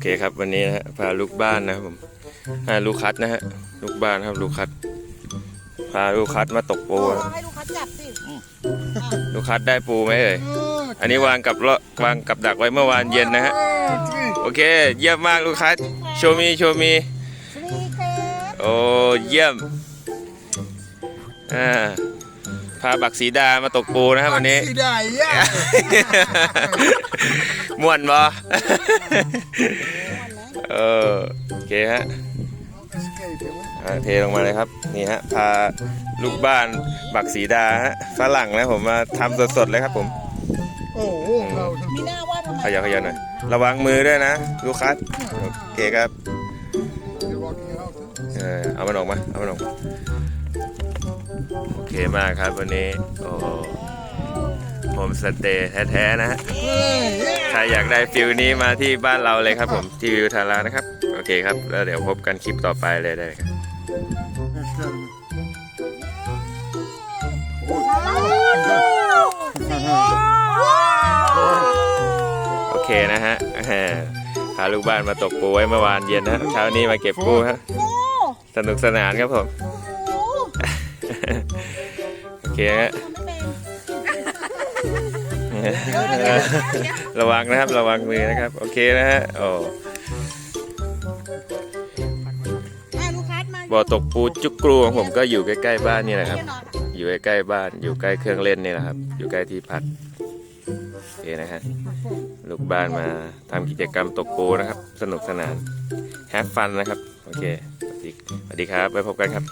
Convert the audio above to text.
เคครับวันนี้นะฮะพาลูกบ้านนะครับผมอ่าลูกคัดนะฮะลูกบ้านครับลูกคัด พาลูกคัดมาตกปูครับให้ลูกค้าจับสิลูกคัดได้ปูไหมเอ่ยอันนี้วางกับละวางกับดักไว้เมื่อวานเย็นนะฮะโอเค เยี่ยมมากลูกคัดโชว์มีโชว์มีสวีเกตโอ้เยี่ยมอ่า พาบักสีดามาตกปูนะครับวันนี้ ที่ได้ย่าม่วนบ่เออโอเคฮะอ่าเทลงมาเลยครับ นี่ฮะ พาลูกบ้านบักสีดาฮะฝรั่งนะผมมาทำสดๆเลยครับผม โอ้โหเราทมีหน้าว่าทำไมขยับขยับหน่อย ระวังมือด้วยนะ ลูกคัสโอเคครับำ walking out เออเอามันออกมา เอามันออกมา โอเคมากครับวันนี้ โอ้โฮมสเตย์แท้ๆนะฮะใครอยากได้ฟิลนี้มาที่บ้านเราเลยครับผมที่วิวทารานะครับ โอเคครับ แล้วเดี๋ยวพบกันคลิปต่อไปเลยได้ครับโอเคนะฮะแหมพาลูกบ้านมาตกปูไว้เมื่อวานเย็นนะฮะเช้านี้มาเก็บปูฮะสนุกสนานครับผม โอเคฮะระวังนะครับระวังมือนะครับ โอเคนะฮะโอ้อะลูกค้ามาบ่อตกปูจุกกรูของผมก็อยู่ใกล้ๆบ้านนี่แหละครับ อยู่ใกล้ๆบ้าน อยู่ใกล้เครื่องเล่นนี่แหละครับ อยู่ใกล้ที่พักโอเคนะฮะลูกบ้านมาทำกิจกรรมตกปูนะครับ สนุกสนานแฮปฟันนะครับ โอเคสวัสดีสวัสดีครับไปพบกันครับ